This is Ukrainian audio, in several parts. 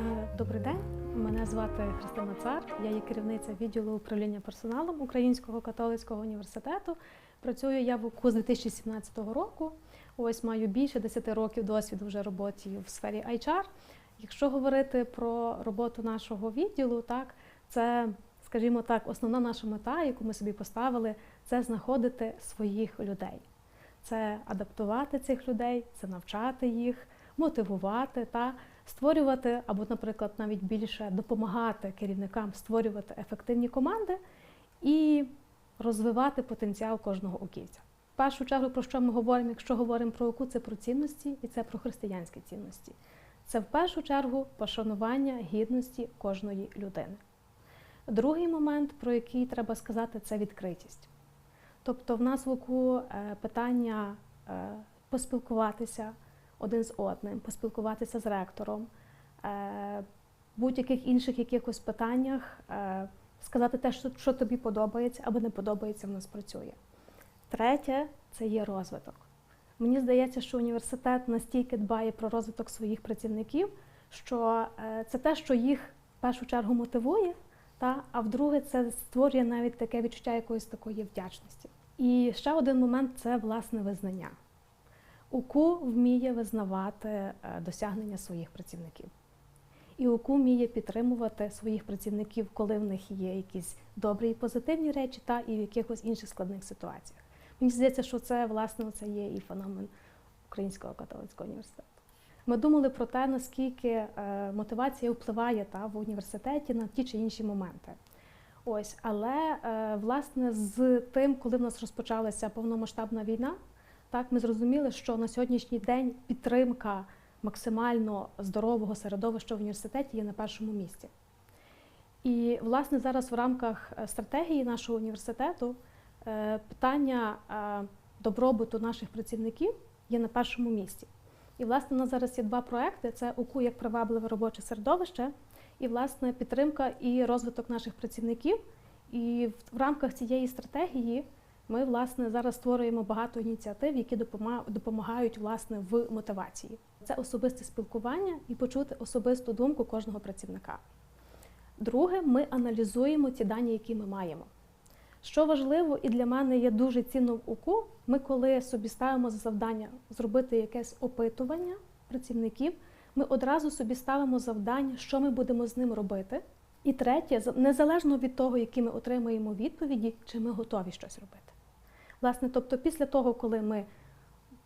Е, Добрий день, мене звати Христина Цар. Я є керівниця відділу управління персоналом Українського католицького університету. Працюю я в УКУ з 2017 року. Ось маю більше 10 років досвіду вже роботі в сфері HR. Якщо говорити про роботу нашого відділу, так це, скажімо так, основна наша мета, яку ми собі поставили, це знаходити своїх людей. Це адаптувати цих людей, це навчати їх, мотивувати та створювати, або, наприклад, навіть більше допомагати керівникам створювати ефективні команди і розвивати потенціал кожного уківця. В першу чергу, про що ми говоримо, якщо говоримо про УКУ, це про цінності і це про християнські цінності. Це в першу чергу пошанування гідності кожної людини. Другий момент, про який треба сказати, це відкритість. Тобто, в нас в УКУ е, питання е, поспілкуватися один з одним, поспілкуватися з ректором, е, будь-яких інших якихось питаннях, е, сказати те, що, тобі подобається або не подобається, в нас працює. Третє це є розвиток. Мені здається, що університет настільки дбає про розвиток своїх працівників, що е, це те, що їх в першу чергу мотивує, та, а вдруге, це створює навіть таке відчуття якоїсь такої вдячності. І ще один момент це власне визнання. УКУ вміє визнавати е, досягнення своїх працівників. І УКУ вміє підтримувати своїх працівників, коли в них є якісь добрі і позитивні речі, та і в якихось інших складних ситуаціях. Мені здається, що це власне це є і феномен Українського католицького університету. Ми думали про те, наскільки е, мотивація впливає та, в університеті на ті чи інші моменти. Ось, але е, власне з тим, коли в нас розпочалася повномасштабна війна, так ми зрозуміли, що на сьогоднішній день підтримка максимально здорового середовища в університеті є на першому місці. І, власне, зараз в рамках е, стратегії нашого університету е, питання е, добробуту наших працівників є на першому місці. І, власне, у нас зараз є два проекти: це УКУ як привабливе робоче середовище, і, власне, підтримка і розвиток наших працівників. І в, в рамках цієї стратегії ми, власне, зараз створюємо багато ініціатив, які допомагають власне в мотивації. Це особисте спілкування і почути особисту думку кожного працівника. Друге, ми аналізуємо ті дані, які ми маємо. Що важливо і для мене є дуже цінно в УКУ, ми коли собі ставимо за завдання зробити якесь опитування працівників, ми одразу собі ставимо завдання, що ми будемо з ним робити. І третє, за- незалежно від того, які ми отримаємо відповіді, чи ми готові щось робити. Власне, тобто, після того, коли ми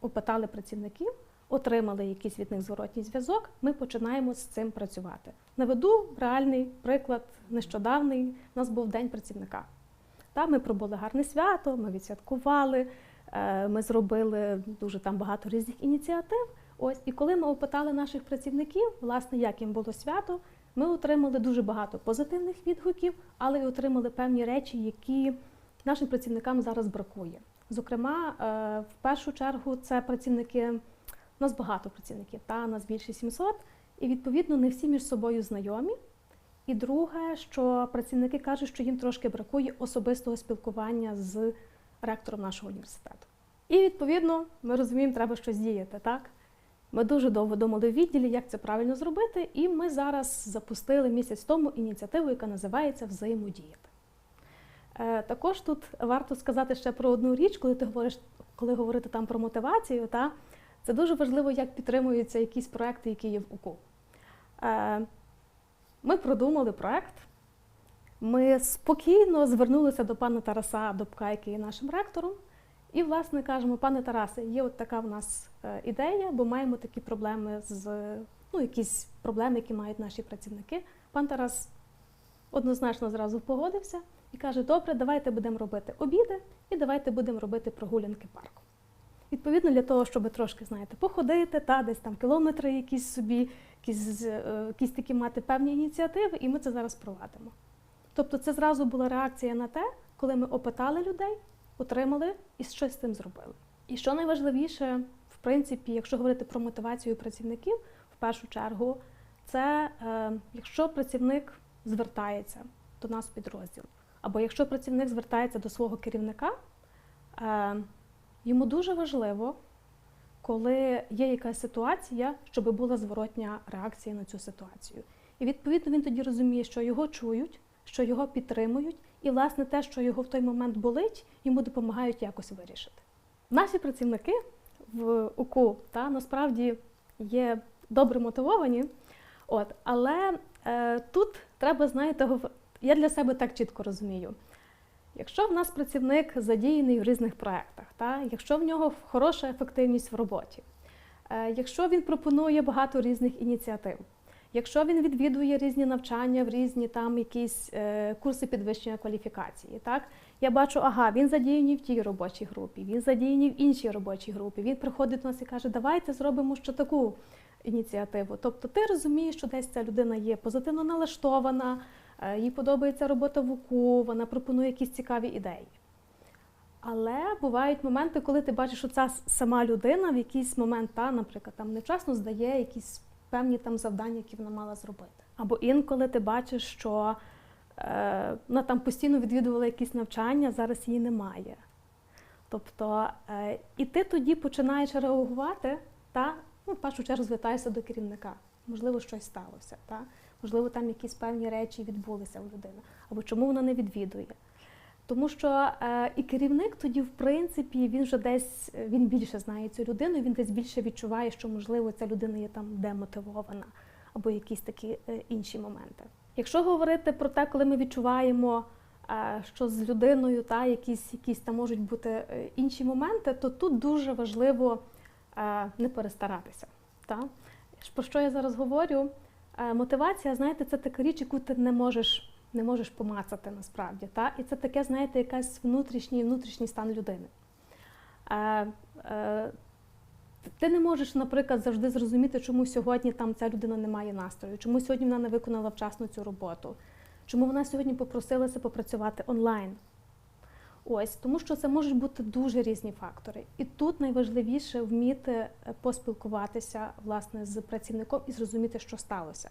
опитали працівників, отримали якийсь від них зворотній зв'язок, ми починаємо з цим працювати. Наведу реальний приклад нещодавний. У нас був день працівника. Та, ми пробули гарне свято, ми відсвяткували, е, ми зробили дуже там багато різних ініціатив. Ось, і коли ми опитали наших працівників, власне, як їм було свято, ми отримали дуже багато позитивних відгуків, але й отримали певні речі, які нашим працівникам зараз бракує. Зокрема, е, в першу чергу це працівники, у нас багато працівників, та нас більше 700, і відповідно не всі між собою знайомі. І друге, що працівники кажуть, що їм трошки бракує особистого спілкування з ректором нашого університету. І відповідно ми розуміємо, треба щось діяти, так? Ми дуже довго думали в відділі, як це правильно зробити, і ми зараз запустили місяць тому ініціативу, яка називається Взаємодіяти. Е, Також тут варто сказати ще про одну річ, коли ти говориш, коли говорити там про мотивацію, та це дуже важливо, як підтримуються якісь проекти, які є в УКУ. Е, Ми продумали проект. Ми спокійно звернулися до пана Тараса Добка, який є нашим ректором, і, власне, кажемо, пане Тарасе, є от така в нас е, ідея, бо маємо такі проблеми з ну, якісь проблеми, які мають наші працівники. Пан Тарас однозначно зразу погодився і каже: Добре, давайте будемо робити обіди і давайте будемо робити прогулянки парку. Відповідно, для того, щоб трошки, знаєте, походити, та десь там кілометри якісь собі, якісь, е, якісь такі мати певні ініціативи, і ми це зараз провадимо. Тобто, це зразу була реакція на те, коли ми опитали людей, отримали і щось з цим зробили. І що найважливіше, в принципі, якщо говорити про мотивацію працівників, в першу чергу, це е, якщо працівник звертається до нас в підрозділ, або якщо працівник звертається до свого керівника, е, йому дуже важливо коли є якась ситуація, щоб була зворотня реакція на цю ситуацію. І відповідно він тоді розуміє, що його чують, що його підтримують, і власне те, що його в той момент болить, йому допомагають якось вирішити. Наші працівники в УКУ та насправді є добре мотивовані, от але е, тут треба знаєте, я для себе так чітко розумію. Якщо в нас працівник задіяний в різних проєктах, та, якщо в нього хороша ефективність в роботі, е, якщо він пропонує багато різних ініціатив, якщо він відвідує різні навчання в різні там якісь е, курси підвищення кваліфікації, так, я бачу, ага, він задіяний в тій робочій групі, він задіяний в іншій робочій групі, він приходить до нас і каже, давайте зробимо ще таку ініціативу. Тобто ти розумієш, що десь ця людина є позитивно налаштована, їй подобається робота в УКУ, вона пропонує якісь цікаві ідеї. Але бувають моменти, коли ти бачиш, що ця сама людина в якийсь момент, та, наприклад, там невчасно здає якісь певні там завдання, які вона мала зробити. Або інколи ти бачиш, що е, вона там постійно відвідувала якісь навчання, зараз її немає. Тобто, е, і ти тоді починаєш реагувати, та ну, в першу чергу звертаєшся до керівника. Можливо, щось сталося, та? можливо, там якісь певні речі відбулися у людини, або чому вона не відвідує. Тому що е, і керівник тоді, в принципі, він вже десь е, він більше знає цю людину, він десь більше відчуває, що можливо ця людина є там демотивована, або якісь такі е, інші моменти. Якщо говорити про те, коли ми відчуваємо, е, що з людиною та якісь, якісь там можуть бути е, інші моменти, то тут дуже важливо е, не перестаратися. Та? Про що я зараз говорю? Е, Мотивація, знаєте, це така річ, яку ти не можеш, не можеш помацати насправді. Та? І це таке, знаєте, якась внутрішній, внутрішній стан людини. Е, е, ти не можеш, наприклад, завжди зрозуміти, чому сьогодні там ця людина не має настрою, чому сьогодні вона не виконала вчасно цю роботу, чому вона сьогодні попросилася попрацювати онлайн. Ось, тому що це можуть бути дуже різні фактори. І тут найважливіше вміти е, поспілкуватися власне з працівником і зрозуміти, що сталося.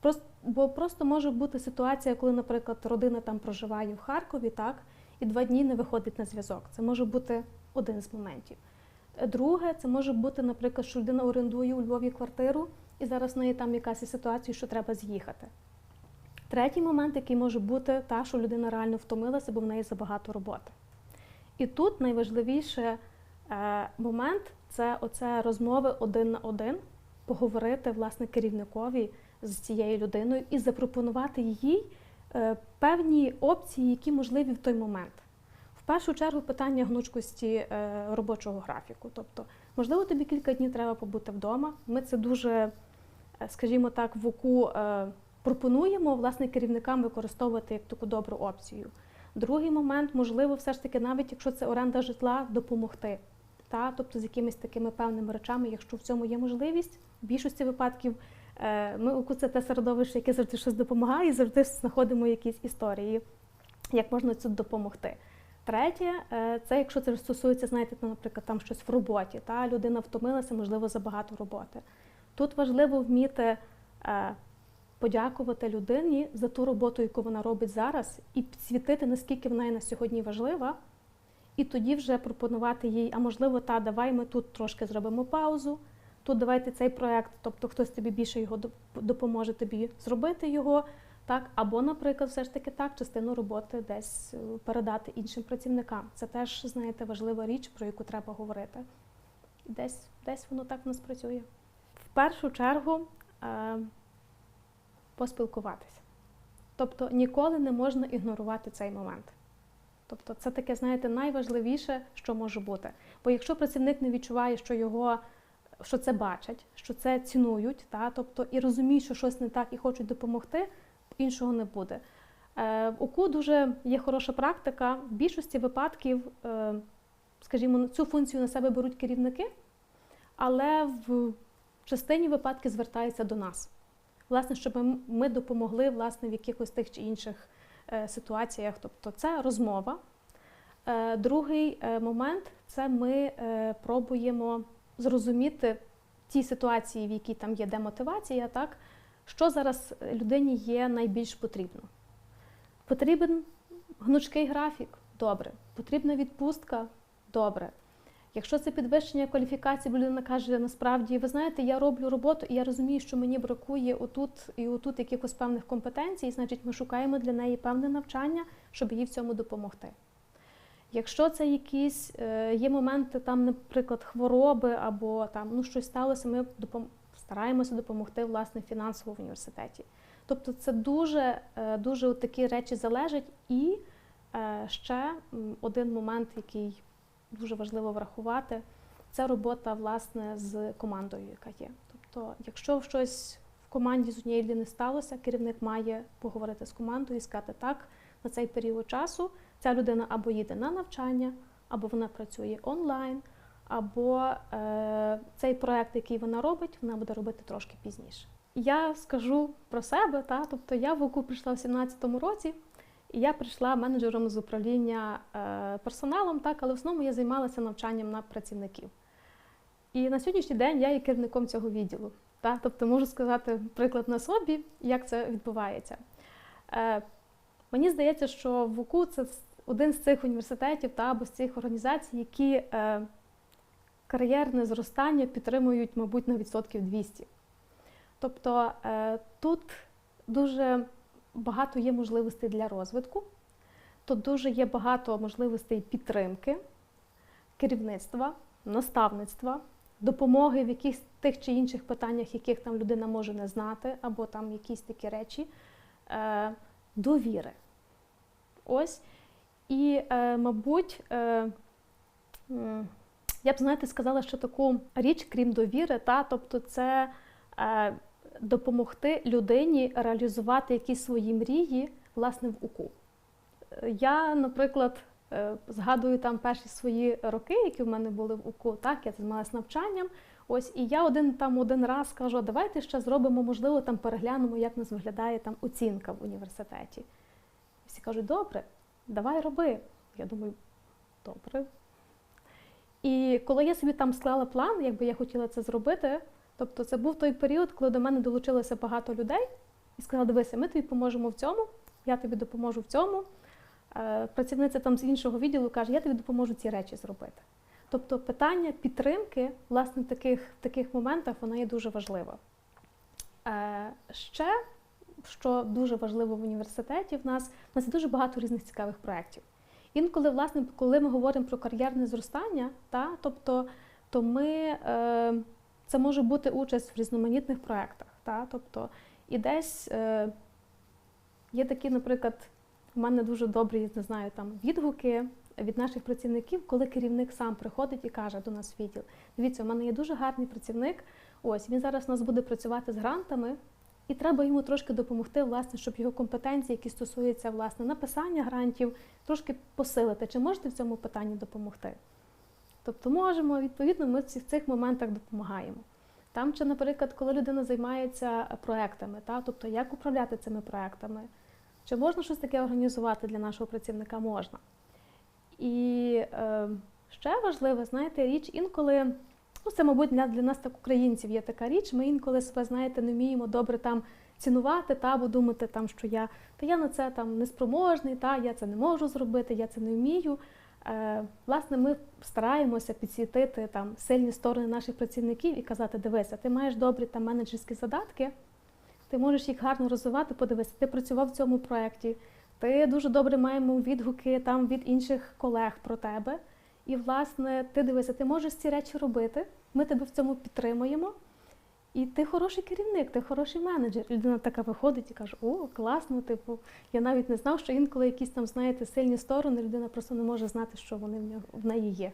Просто, бо просто може бути ситуація, коли, наприклад, родина там проживає в Харкові, так, і два дні не виходить на зв'язок. Це може бути один з моментів. Е, Друге, це може бути, наприклад, що людина орендує у Львові квартиру, і зараз в неї там якась ситуація, що треба з'їхати. Третій момент, який може бути, та, що людина реально втомилася, бо в неї забагато роботи. І тут найважливіший е, момент це оце розмови один на один, поговорити власне керівникові з цією людиною і запропонувати їй е, певні опції, які можливі в той момент. В першу чергу питання гнучкості е, робочого графіку. Тобто, можливо, тобі кілька днів треба побути вдома. Ми це дуже, скажімо так, в УКУ е, пропонуємо власне керівникам використовувати як таку добру опцію. Другий момент, можливо, все ж таки, навіть якщо це оренда житла, допомогти. Та? Тобто з якимись такими певними речами, якщо в цьому є можливість, в більшості випадків е, ми це те середовище, яке завжди щось допомагає, і завжди знаходимо якісь історії, як можна тут допомогти. Третє, е, це якщо це стосується, знаєте, наприклад, там щось в роботі, та людина втомилася, можливо, забагато роботи. Тут важливо вміти е, подякувати людині за ту роботу, яку вона робить зараз, і підсвітити, наскільки вона є на сьогодні важлива, і тоді вже пропонувати їй, а можливо, та давай ми тут трошки зробимо паузу. Тут давайте цей проект, тобто хтось тобі більше його допоможе тобі зробити його, так або, наприклад, все ж таки так, частину роботи десь е, передати іншим працівникам. Це теж, знаєте, важлива річ, про яку треба говорити. І десь, десь воно так в нас працює. В першу чергу е, поспілкуватися. Тобто ніколи не можна ігнорувати цей момент. Тобто, це таке, знаєте, найважливіше, що може бути. Бо якщо працівник не відчуває, що його що це бачать, що це цінують, та, тобто і розуміють, що щось не так і хочуть допомогти, іншого не буде. Е, в УКУ дуже є хороша практика. В більшості випадків, е, скажімо, цю функцію на себе беруть керівники, але в частині випадків звертаються до нас. Власне, щоб ми- допомогли власне, в якихось тих чи інших е, ситуаціях. Тобто це розмова. Е, Другий е, момент це ми пробуємо зрозуміти ті ситуації, в якій там є демотивація, так, що зараз людині є найбільш потрібно. Потрібен гнучкий графік добре. Потрібна відпустка добре. Якщо це підвищення кваліфікації, бо людина каже, насправді, ви знаєте, я роблю роботу і я розумію, що мені бракує отут і отут якихось певних компетенцій, значить, ми шукаємо для неї певне навчання, щоб їй в цьому допомогти. Якщо це якісь е, є моменти, там, наприклад, хвороби або там ну щось сталося, ми допом... стараємося допомогти власне фінансово в університеті. Тобто це дуже, е, дуже от такі речі залежать. І е, ще один момент, який дуже важливо врахувати, це робота власне з командою, яка є. Тобто, якщо щось в команді з однієї людини сталося, керівник має поговорити з командою і сказати так, на цей період часу ця людина або їде на навчання, або вона працює онлайн, або е, цей проект, який вона робить, вона буде робити трошки пізніше. Я скажу про себе, та, тобто я в УКУ прийшла в 2017 році, і я прийшла менеджером з управління е, персоналом, так, але в основному я займалася навчанням на працівників. І на сьогоднішній день я є керівником цього відділу. Та, тобто можу сказати приклад на собі, як це відбувається. Е, Мені здається, що в УКУ це один з цих університетів та або з цих організацій, які е, кар'єрне зростання підтримують, мабуть, на відсотків 200. Тобто тут дуже багато є можливостей для розвитку, тут дуже є багато можливостей підтримки, керівництва, наставництва, допомоги в якихось тих чи інших питаннях, яких там людина може не знати, або там якісь такі речі, е, довіри. Ось. І, е, мабуть, е, я б, знаєте, сказала, що таку річ, крім довіри, та, тобто це е, допомогти людині реалізувати якісь свої мрії, власне, в УКУ. Я, наприклад, е, згадую там перші свої роки, які в мене були в УКУ, так, я займалася навчанням. Ось, і я один там один раз кажу, давайте ще зробимо, можливо, там переглянемо, як нас виглядає там оцінка в університеті. Всі кажуть, добре, давай роби. Я думаю, добре. І коли я собі там склала план, якби я хотіла це зробити, тобто це був той період, коли до мене долучилося багато людей і сказали, дивися, ми тобі поможемо в цьому, я тобі допоможу в цьому. Е, Працівниця там з іншого відділу каже, я тобі допоможу ці речі зробити. Тобто питання підтримки, власне, в таких, в таких моментах воно є дуже важливо. Е, Ще, що дуже важливо в університеті, в нас, в нас є дуже багато різних цікавих проєктів. Інколи, власне, коли ми говоримо про кар'єрне зростання, та, тобто, то ми, е, це може бути участь в різноманітних проєктах. Та, тобто, і десь е, є такі, наприклад, у мене дуже добрі, не знаю, там відгуки від наших працівників, коли керівник сам приходить і каже до нас відділ: дивіться, у мене є дуже гарний працівник. Ось він зараз у нас буде працювати з грантами, і треба йому трошки допомогти, власне, щоб його компетенції, які стосуються власне написання грантів, трошки посилити. Чи можете в цьому питанні допомогти? Тобто можемо, відповідно, ми в цих, моментах допомагаємо. Там, чи, наприклад, коли людина займається проектами, та, тобто як управляти цими проектами, чи можна щось таке організувати для нашого працівника? Можна. І е, ще важлива, знаєте, річ інколи, ну це, мабуть, для, для нас, так українців, є така річ, ми інколи себе, знаєте, не вміємо добре там цінувати, та, або думати, там, що я, та я на це там неспроможний, та, я це не можу зробити, я це не вмію. Е, власне, ми стараємося підсвітити там сильні сторони наших працівників і казати, дивися, ти маєш добрі там менеджерські задатки, ти можеш їх гарно розвивати, подивися, ти працював в цьому проєкті, ти дуже добре маємо відгуки там від інших колег про тебе. І, власне, ти дивися, ти можеш ці речі робити, ми тебе в цьому підтримуємо. І ти хороший керівник, ти хороший менеджер. Людина така виходить і каже: О, класно, типу, я навіть не знав, що інколи якісь там, знаєте, сильні сторони, людина просто не може знати, що вони в нього в неї є.